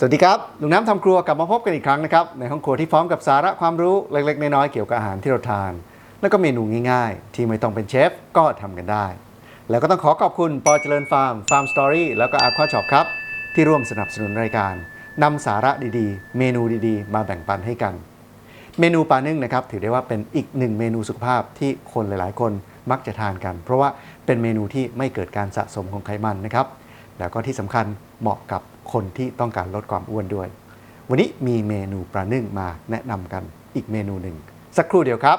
สวัสดีครับ ลุงน้ำทำครัวกลับมาพบกันอีกครั้งนะครับ ในห้องครัวที่พร้อมกับสาระความรู้เล็ก ๆ น้อยๆเกี่ยวกับอาหารที่เราทาน แล้วก็เมนูง่ายๆ ที่ไม่ต้องเป็นเชฟก็ทำกันได้ แล้วก็ต้องขอขอบคุณปอเจริญฟาร์มฟาร์มสตอรี่แล้วก็อาควาช็อปครับ ที่ร่วมสนับสนุนรายการนำสาระดีๆ เมนูดีๆ มาแบ่งปันให้กัน เมนูปลานึ่งนะครับถือได้ว่าเป็นอีกหนึ่งเมนูสุขภาพที่คนหลายๆ คนมักจะทานกัน เพราะว่าเป็นเมนูที่ไม่เกิดการสะสมของไขมันนะครับ แล้วก็ที่สำคัญเหมาะกับคนที่ต้องการลดความอ้วนด้วย วันนี้มีเมนูปลานึ่งมาแนะนำกันอีกเมนูหนึ่ง สักครู่เดียวครับ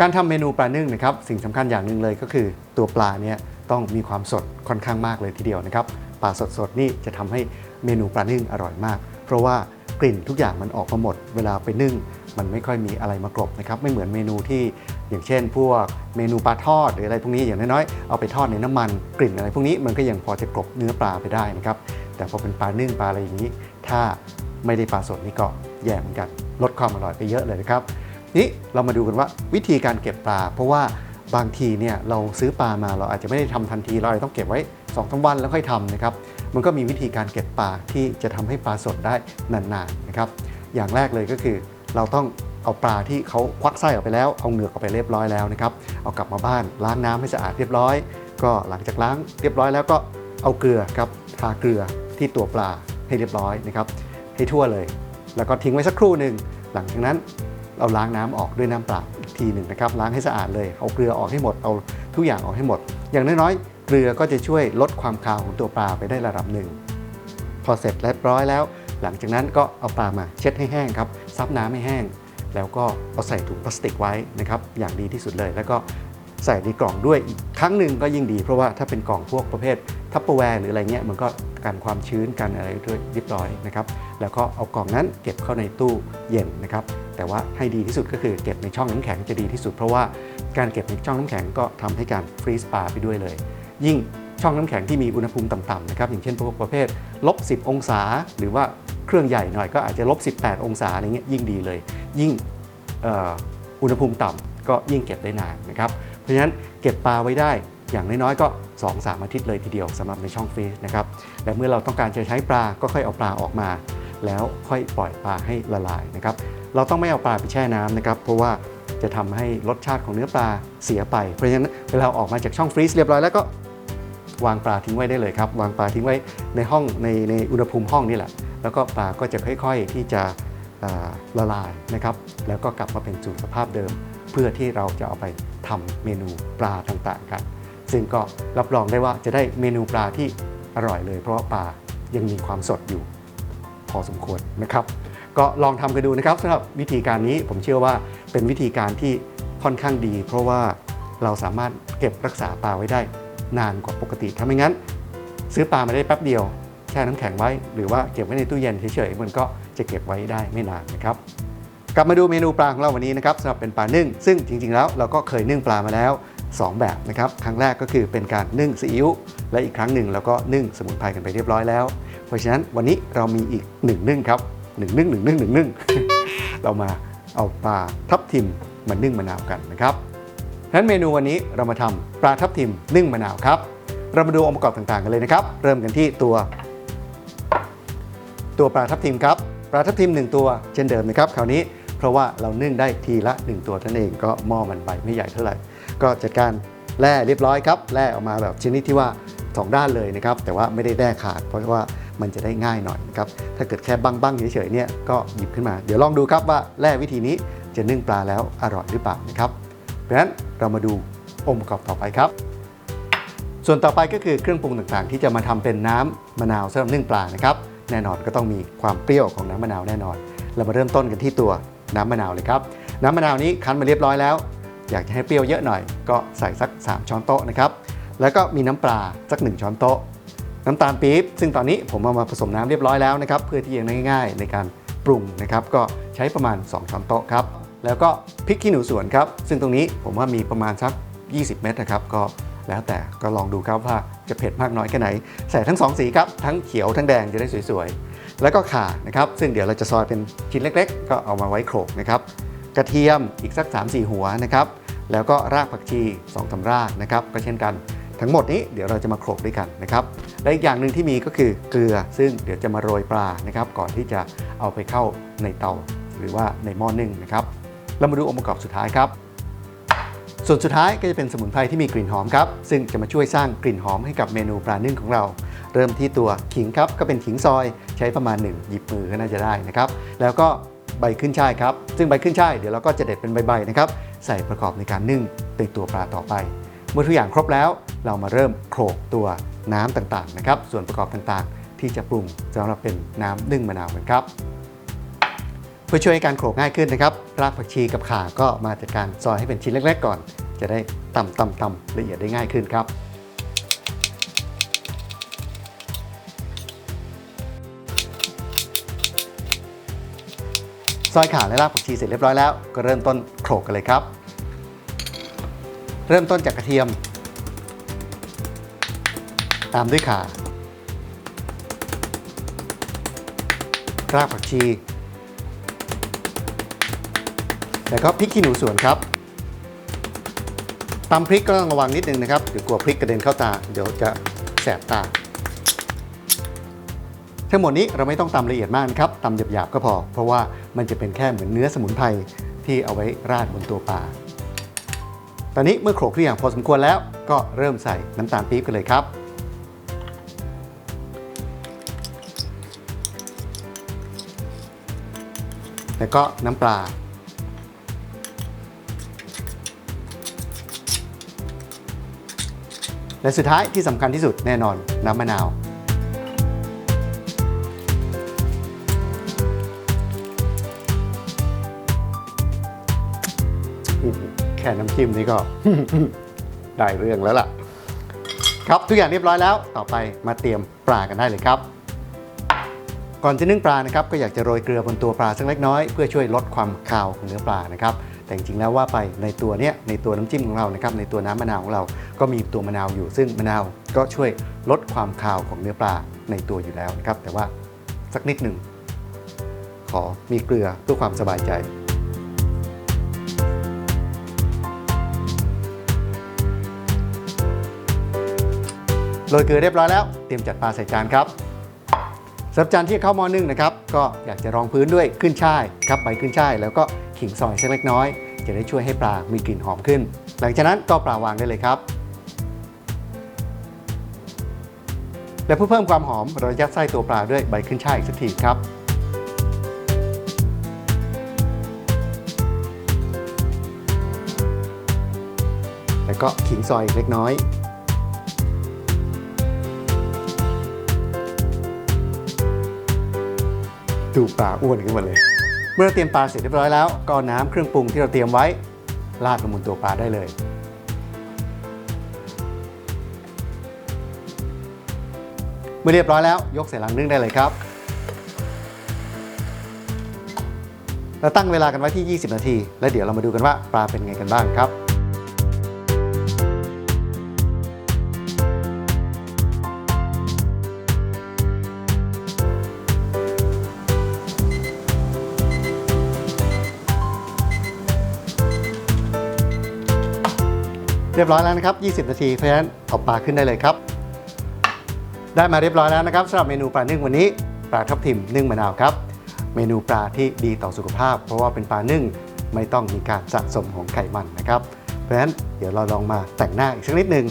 การทำเมนูปลานึ่งนะครับ สิ่งสำคัญอย่างหนึ่งเลยก็คือตัวปลาเนี่ยต้องมีความสดค่อนข้างมากเลยทีเดียวนะครับปลาสดๆนี่จะทำให้เมนูปลานึ่งอร่อยมาก เพราะว่า กลิ่นทุกอย่างมันออกมาหมด เวลาไปนึ่งมันไม่ค่อยมีอะไรมากรบนะครับไม่เหมือนเมนูที่อย่างเช่น พวกเมนูปลาทอดหรืออะไรพวกนี้อย่างน้อยๆเอาไปทอดในน้ำมันกลิ่นอะไรพวกนี้มันก็ยังพอจะกลบเนื้อปลาไปได้นะครับแต่พอเป็นปลานึ่งปลาอะไรอย่างนี้ ถ้าไม่ได้ปลาสดนี่ก็แย่เหมือนกันลดความอร่อยไปเยอะเลยนะครับนี่เรามาดูกันว่าวิธีการเก็บปลา เพราะว่าบางทีเนี่ยเราซื้อปลามาเราอาจจะไม่ได้ทำทันทีเราอาจจะต้องเก็บไว้ 2อสวันแล้วค่อยทำนะครับ มันก็มีวิธีการเก็บปลาที่จะทำให้ปลาสดได้นานๆนะครับ อย่างแรกเลยก็คือเราต้องเอาปลาที่เขาควักไส้ออกไปแล้ว เอาเหงือกออกไปเรียบร้อยแล้วนะครับ เอากลับมาบ้านล้างน้ำให้สะอาดเรียบร้อย ก็หลังจากล้างเรียบร้อยแล้วก็เอาเกลือครับทาเกลือที่ตัวปลาให้เรียบร้อยนะครับ ให้ทั่วเลย แล้วก็ทิ้งไว้สักครู่หนึ่งหลังจากนั้นเราล้างน้ำออกด้วยน้ำเปล่าอีกทีหนึ่งนะครับล้างให้สะอาดเลยเอาเกลือออกให้หมดเอาทุกอย่างออกให้หมด อย่างน้อยๆ เกลือก็จะช่วยลดความคาวของตัวปลาไปได้ระดับหนึ่ง พอเสร็จเรียบร้อยแล้ว หลังจากนั้นก็เอาปลามาเช็ดให้แห้งครับซับน้ำให้แห้ง แล้วก็เอาใส่ถุงพลาสติกไว้นะครับอย่างดีที่สุดเลย แล้วก็ใส่ในกล่องด้วยอีกครั้งหนึ่งก็ยิ่งดี เพราะว่าถ้าเป็นกล่องพวกประเภททัพเปอร์แวร์หรืออะไรเงี้ยมันก็กันความชื้นกันอะไรด้วยเรียบร้อยนะครับแล้วก็เอากล่องนั้นเก็บเข้าในตู้เย็นนะครับแต่ว่าให้ดีที่สุดก็คือเก็บในช่องน้ำแข็งจะดีที่สุด เพราะว่าการเก็บในช่องน้ำแข็งก็ทำให้การฟรีซปลาไปด้วยเลย ยิ่งช่องน้ำแข็งที่มีอุณหภูมิต่ำๆนะครับอย่างเช่นพวกประเภทลบ 10 องศา หรือว่าเครื่องใหญ่หน่อยก็อาจจะลบ 18 องศาอะไรเงี้ยยิ่งดีเลย ยิ่งอ,อุณหภูมิต่ำก็ยิ่งเก็บได้นานนะครับเพราะฉะนั้นเก็บปลาไว้ได้อย่างน้อยๆก็ 2-3 อาทิตย์เลยทีเดียวสำหรับในช่องฟรีซนะครับและเมื่อเราต้องการจะใช้ปลาก็ค่อยเอาปลาออกมา แล้วค่อยปล่อยปลาให้ละลายนะครับเราต้องไม่เอาปลาไปแช่น้ำนะครับเพราะว่าจะทำให้รสชาติของเนื้อปลาเสียไป เพราะฉะนั้นเวลาออกมาจากช่องฟรีซเรียบร้อยแล้วก็ วางปลาทิ้งไว้ได้เลยครับ วางปลาทิ้งไว้ในห้องในในอุณหภูมิห้องนี่แหละ แล้วก็ปลาก็จะค่อยๆที่จะละลายนะครับ แล้วก็กลับมาเป็นสู่สภาพเดิม เพื่อที่เราจะเอาไปทำเมนูปลาต่างๆกัน ซึ่งก็รับรองได้ว่าจะได้เมนูปลาที่อร่อยเลย เพราะว่าปลายังมีความสดอยู่ พอสมควรนะครับ ก็ลองทำกันดูนะครับสำหรับวิธีการนี้ผมเชื่อว่าเป็นวิธีการที่ค่อนข้างดี เพราะว่าเราสามารถเก็บรักษาปลาไว้ได้ นานกว่าปกติถ้าไม่งั้น ซื้อปลามาได้แป๊บเดียวแช่น้ำแข็งไว้ หรือว่าเก็บไว้ในตู้เย็นเฉยๆมันก็จะเก็บไว้ได้ไม่นานนะครับกลับมาดูเมนูปลาของเราวันนี้นะครับสำหรับเป็นปลานึ่ง ซึ่งจริงๆแล้วเราก็เคยนึ่งปลามาแล้ว 2 แบบนะครับครั้งแรกก็คือเป็นการนึ่งซีอิ๊วและอีกครั้งหนึ่งเราก็นึ่งสมุนไพรกันไปเรียบร้อยแล้ว เพราะฉะนั้นวันนี้เรามีอีกหนึ่งนึ่งครับหนึ่งนึ่งหนึ่งนึ่งหนึ่งนึ่งเรามาเอาปลาทับทิมมานึ่งมะนาวกันนะครับ นั้นเมนูวันนี้เรามาทำปลาทับทิมนึ่งมะนาวครับ เรามาดูองค์ประกอบต่างๆกันเลยนะครับ เริ่มกันที่ตัว ตัวปลาทับทิมครับ ปลาทับทิม 1 ตัวเช่นเดิมนะครับคราวนี้เพราะว่าเรานึ่งได้ทีละ 1 ตัวท่านั้นเองก็หม้อมันใบไม่ใหญ่เท่าไหร่ ก็จัดการแล่เรียบร้อยครับแล่ออกมาแบบชนิดที่ว่า 2 ด้านเลยนะครับ แต่ว่าไม่ได้แล่ขาด เพราะว่ามันจะได้ง่ายหน่อยนะครับ ถ้าเกิดแค่บ้างๆเฉยๆเนี่ยก็หยิบขึ้นมา เดี๋ยวลองดูครับว่าแล่วิธีนี้จะนึ่งปลาแล้วอร่อยหรือเปล่านะครับ เพราะฉะนั้นเรามาดูองค์ประกอบต่อไปครับ ส่วนต่อไปก็คือเครื่องปรุงต่างๆ ที่จะมาทำเป็นน้ำมะนาวสำหรับนึ่งปลานะครับ แน่นอนก็ต้องมีความเปรี้ยวของน้ำมะนาวแน่นอน เรามาเริ่มต้นกันที่ตัวน้ำมะนาวเลยครับ น้ำมะนาวนี้คั้นมาเรียบร้อยแล้ว อยากจะให้เปรี้ยวเยอะหน่อย ก็ใส่สัก 3 ช้อนโต๊ะนะครับ แล้วก็มีน้ำปลาสัก 1 ช้อนโต๊ะ น้ำตาลปี๊บซึ่งตอนนี้ผมเอามาผสมน้ำเรียบร้อยแล้วนะครับเพื่อที่จะง่ายๆในการปรุงนะครับก็ใช้ประมาณ 2 ช้อนโต๊ะครับ แล้วก็พริกขี้หนูสวนครับ ซึ่งตรงนี้ผมว่ามีประมาณสัก 20 เม็ดนะครับ ก็แล้วแต่ก็ลองดูครับว่าจะเผ็ดมากน้อยแค่ไหน ใส่ทั้ง 2 สีครับ ทั้งเขียวทั้งแดงจะได้สวยๆ แล้วก็ข่านะครับ ซึ่งเดี๋ยวเราจะซอยเป็นชิ้นเล็กๆ ก็เอามาไว้โขลกนะครับ กระเทียมอีกสัก 3-4 หัวนะครับ แล้วก็รากผักชี2สารากนะครับ ก็เช่นกัน ทั้งหมดนี้เดี๋ยวเราจะมาโขลกด้วยกันนะครับ และอีกอย่างหนึ่งที่มีก็คือเกลือ ซึ่งเดี๋ยวจะมาโรยปลานะครับ ก่อนที่จะเอาไปเข้าในเตาหรือว่าในหม้อนึ่งนะครับ เรามาดูองค์ประกอบสุดท้ายครับส่วนสุดท้ายก็จะเป็นสมุนไพรที่มีกลิ่นหอมครับ ซึ่งจะมาช่วยสร้างกลิ่นหอมให้กับเมนูปลานึ่งของเรา เริ่มที่ตัวขิงครับก็เป็นขิงซอยใช้ประมาณ 1 หยิบมือก็น่าจะได้นะครับ แล้วก็ใบขึ้นช่ายครับ ซึ่งใบขึ้นช่ายเดี๋ยวเราก็จะเด็ดเป็นใบๆนะครับใส่ประกอบในการนึ่งในตัวปลาต่อไป เมื่อทุกอย่างครบแล้ว เรามาเริ่มโขลกตัวน้ำต่างๆนะครับส่วนประกอบต่างๆ ที่จะปรุงสำหรับเป็นน้ำนึ่งมะนาวกันครับ เพื่อช่วยให้การโขลกง่ายขึ้นนะครับรากผักชีกับข่าก็มาจากการซอยให้เป็นชิ้นเล็กๆก่อน จะได้ตำตำตำละเอียดได้ง่ายขึ้นครับซอยข่าและรากผักชีเสร็จเรียบร้อยแล้วก็เริ่มต้นโขลกกันเลยครับ เริ่มต้นจากกระเทียม ตามด้วยข่ารากผักชี แล้วก็พริกขี้หนูสวนครับตำพริกก็ต้องระวังนิดนึงนะครับเดี๋ยวกลัวพริกกระเด็นเข้าตา เดี๋ยวจะแสบตา ทั้งหมดนี้เราไม่ต้องตำละเอียดมากนะครับตำหยาบๆก็พอ เพราะว่ามันจะเป็นแค่เหมือนเนื้อสมุนไพรที่เอาไว้ราดบนตัวปลา ตอนนี้เมื่อโขลกทุกอย่างพอสมควรแล้วก็เริ่มใส่น้ำตาลปี๊บกันเลยครับแล้วก็น้ำปลา และสุดท้ายที่สำคัญที่สุดแน่นอนน้ำมะนาวแค่น้ำจิ้มนี่ก็ ได้เรื่องแล้วล่ะ ครับทุกอย่างเรียบร้อยแล้ว ต่อไปมาเตรียมปลากันได้เลยครับ ก่อนจะนึ่งปลานะครับก็อยากจะโรยเกลือบนตัวปลาสักเล็กน้อยเพื่อช่วยลดความคาวของเนื้อปลานะครับ แต่จริงๆแล้วว่าไปในตัวเนี้ยในตัวน้ำจิ้มของเรานะครับในตัวน้ำมะนาวของเราก็มีตัวมะนาวอยู่ ซึ่งมะนาวก็ช่วยลดความคาวของเนื้อปลาในตัวอยู่แล้วนะครับ แต่ว่าสักนิดหนึ่งขอมีเกลือเพื่อความสบายใจโรยเกลือเรียบร้อยแล้ว เตรียมจัดปลาใส่จานครับสำหรับจานที่เข้าหม้อนึ่งนะครับ ก็อยากจะรองพื้นด้วยขึ้นช่ายครับใบขึ้นช่ายแล้วก็ ขิงซอยสักเล็กน้อย จะได้ช่วยให้ปลามีกลิ่นหอมขึ้น หลังจากนั้นก็ปลาวางได้เลยครับ และเพื่อเพิ่มความหอมเรายัดไส้ตัวปลาด้วยใบขึ้นช่ายอีกสักทีครับแล้วก็ขิงซอยเล็กน้อย ดูปลาอ้วนขึ้นมาเลย เมื่อเตรียมปลาเสร็จเรียบร้อยแล้วก็น้ำเครื่องปรุงที่เราเตรียมไว้ราดลงบนตัวปลาได้เลย เมื่อเรียบร้อยแล้วยกใส่ลังนึ่งได้เลยครับเราตั้งเวลากันไว้ที่ 20 นาที แล้วเดี๋ยวเรามาดูกันว่าปลาเป็นไงกันบ้างครับ เรียบร้อยแล้วนะครับ 20 นาทีเพราะฉะนั้นเอาปลาขึ้นได้เลยครับ ได้มาเรียบร้อยแล้วนะครับสำหรับเมนูปลานึ่งวันนี้ปลาทับทิมนึ่งมะนาวครับ เมนูปลาที่ดีต่อสุขภาพ เพราะว่าเป็นปลานึ่งไม่ต้องมีการสะสมของไขมันนะครับ เพราะฉะนั้นเดี๋ยวเราลองมาแต่งหน้าอีกสักนิดหนึ่ง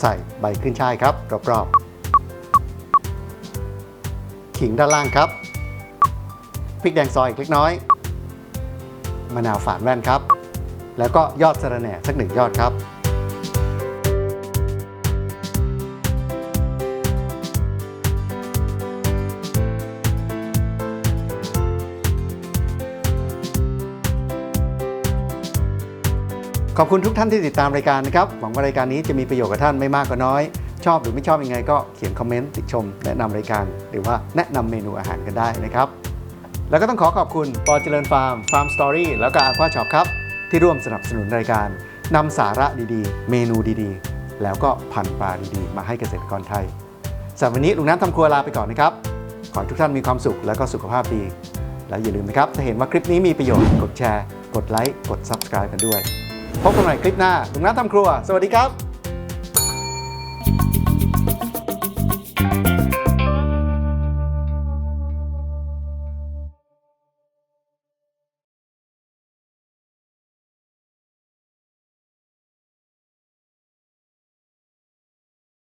ใส่ใบขึ้นช่ายครับรอบๆขิงด้านล่างครับพริกแดงซอยอีกเล็กน้อยมะนาวฝานแว่นครับ แล้วก็ยอดสะระแหน่สักหนึ่งยอดครับ ขอบคุณทุกท่านที่ติดตามรายการนะครับ หวังว่ารายการนี้จะมีประโยชน์กับท่านไม่มากก็น้อย ชอบหรือไม่ชอบยังไงก็เขียนคอมเมนต์ติชม แนะนำรายการ หรือว่าแนะนำเมนูอาหารกันได้นะครับ แล้วก็ต้องขอขอบคุณปอเจริญฟาร์มฟาร์มสตอรี่แล้วก็อาควาช็อปครับที่ร่วมสนับสนุนรายการนำสาระดีๆ เมนูดีๆ แล้วก็พันปลาดีๆ มาให้เกษตรกรไทยสำหรับวันนี้ลุงน้ำทำครัวลาไปก่อนนะครับ ขอให้ทุกท่านมีความสุขและก็สุขภาพดี และอย่าลืมนะครับ ถ้าเห็นว่าคลิปนี้มีประโยชน์ กดแชร์ กดไลค์ กด Subscribe กันด้วย พบกันใหม่คลิปหน้าลุงน้าทำครัว สวัสดีครับ